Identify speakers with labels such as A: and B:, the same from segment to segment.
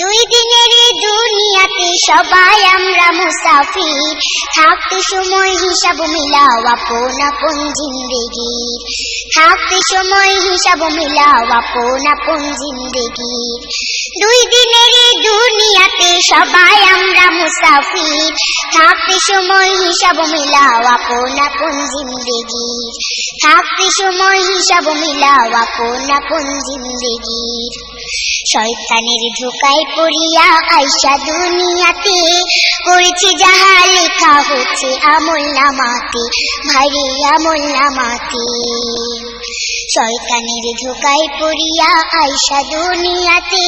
A: দুই দিনের দুনিয়াতে সবাই আমরা মুসাফির। থাকতে সময় হিসাব মিলাও আপন আপন জিন্দেগির। থাকতে সময় হিসাব মিলাও আপন আপন জিন্দেগির। দুই দিনের দুনিয়াতে সবাই আমরা মুসাফির। থাকতে সময় হিসাব মিলাও আপন আপন জিন্দেগির থাকতে সময় হিসাব মিলাও আপন আপন জিন্দেগির শয়তানের ধোকায় পড়িয়া আইসা দুনিয়াতে, করেছে যাহা লেখা হচ্ছে আমল নামাতে, ভাইরে আমল নামাতে। শয়তানের ধোকায় পড়িয়া আইসা দুনিয়াতে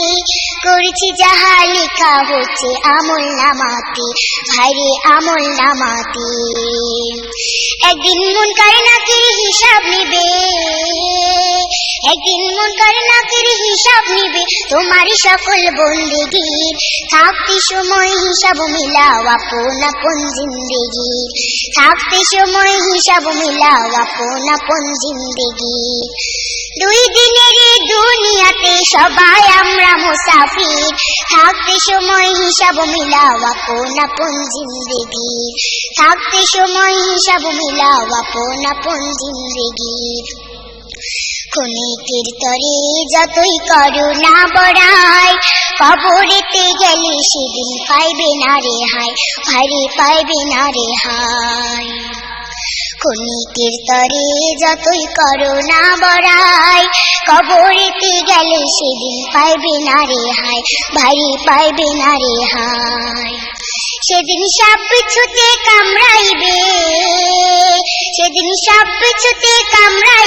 A: করেছি যাহা লেখা হচ্ছে আমল নামাতে। ভাইরে, আমল নামাতে। একদিন মন করে নাকির হিসাব নিবে? একদিন মন করে নাকির হিসাব নিবে? তোমারই সকল বন্দেগীর। থাকতে সময় হিসাব মিলাও আপন আপন জিন্দেগির। থাকতে সময় হিসাব মিলাও আপন আপন জিন্দেগির। দুই দিনের দুনিয়াতে সবাই আমরা মুসাফির। থাকতে সময় হিসাব মিলাও আপন আপন জিন্দেগির। থাকতে সময় হিসাব মিলাও আপন আপন জিন্দেগির। ক্ষণিকের তরে যতই করো না বড়াই, কবরেতে গেলে সেদিন পাইবে না রে হাই ভাইরে পাইবে না রে হাই ক্ষণিকের তরে যতই করোনা বড়াই, কবরেতে গেলে সেদিন পাইবে না রে হাই ভারী পাইবে না রে হাই সেদিন সব ছুতে কামড়াইবে, সেদিন সব ছুতে কামড়াইবে।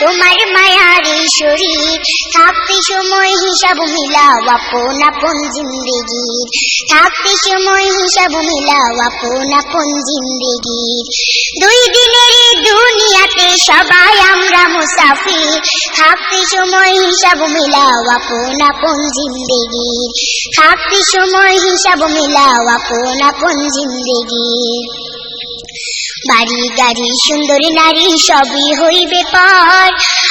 A: তোমার মায়ার শরীর, থাকতে সময় হিসাব মিলাও আপন আপন জিন্দেগির। থাকতে সময় হিসাব মিলাও আপন আপন জিন্দেগির। দুই দিনের দুনিয়াতে সবাই আমরা মুসাফির। থাকতে সময় হিসাব মিলাও আপন আপন জিন্দেগির। থাকতে সময় হিসাব মিলাও আপন আপন জিন্দেগির। বাড়ি গাড়ি, সুন্দর নারী, সবই হইবে পর।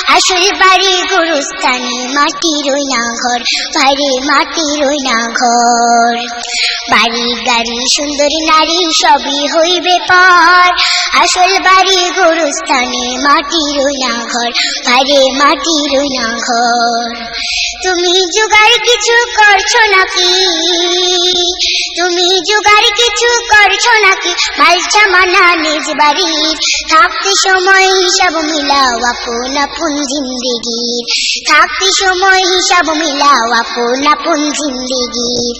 A: আসল বাড়ি গুরুস্থানে মাটির না ঘর বাইরে মাটির না ঘর বাড়ি গাড়ি, সুন্দর নারী, সবই হইবে পর। আসল বাড়ি গুরুস্থানে মাটির না ঘর বাইরে মাটির না ঘর তুমি জোগাড় কিছু করছ নাকি? তুমি জোগাড় কিছু করছ নাকি? মালচা মানা নিজ বাড়ির। থাকতে সময় হিসাব মিলাও আপন আপন জিন্দেগির। থাকতে সময় হিসাব মিলাও আপন আপন জিন্দেগির।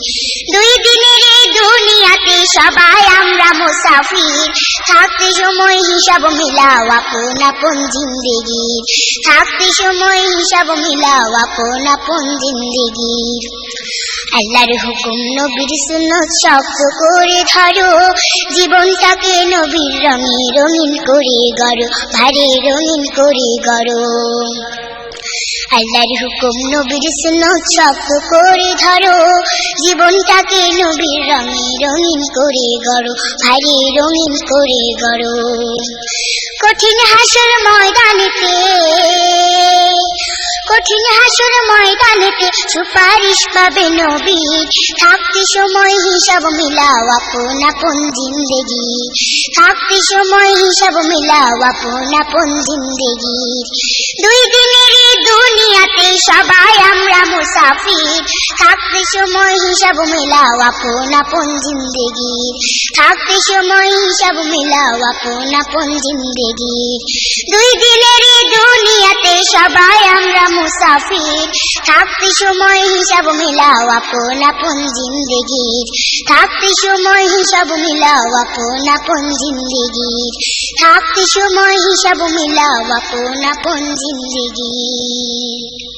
A: দুই দিনের এই দুনিয়াতে সবাই আমরা মুসাফির। থাকতে সময় হিসাব মিলাও আপন আপন জিন্দেগির। থাকতে সময় হিসাব মিলাও আপন আপন জিন্দেগির। আল্লাহর হুকুম নবীর সুন্নত শক্ত করে ধরো। জীবনটাকে নবীর রঙে রঙিন করে গড়ো, ভারে রঙিন করে গড়ো। আল্লাহর হুকুম নবীর সুন্নত শক্ত করে ধরো। জীবনটাকে নবীর রঙে রঙিন করে গড়ো ভারে রঙিন করে গড়ো। কঠিন হাসর ময়দানেতে কঠিন হাসর ময়দানেতে সুপারিশ পাবে নবী। থাকতে সময় হিসাব মিলাও আপন আপন জিন্দেগি। থাকতে সময় হিসাব মিলাও আপন আপন জিন্দেগি। দুই দিনের দুনিয়াতে সবাই আমরা মুসাফির। থাকতে সময় হিসাব মিলাও আপন আপন জিন্দেগি। থাকতে সময় হিসাব মিলাও আপন আপন জিন্দেগি। দুই দিনের দুনিয়াতে সবাই আমরা মুসাফির। থাকতে সময় হিসাব মিলাও আপন আপন জিন্দেগির থাকতে সময় হিসাব মিলাও আপন আপন জিন্দেগির থাকতে সময় হিসাব মিলাও আপন আপন জিন্দেগির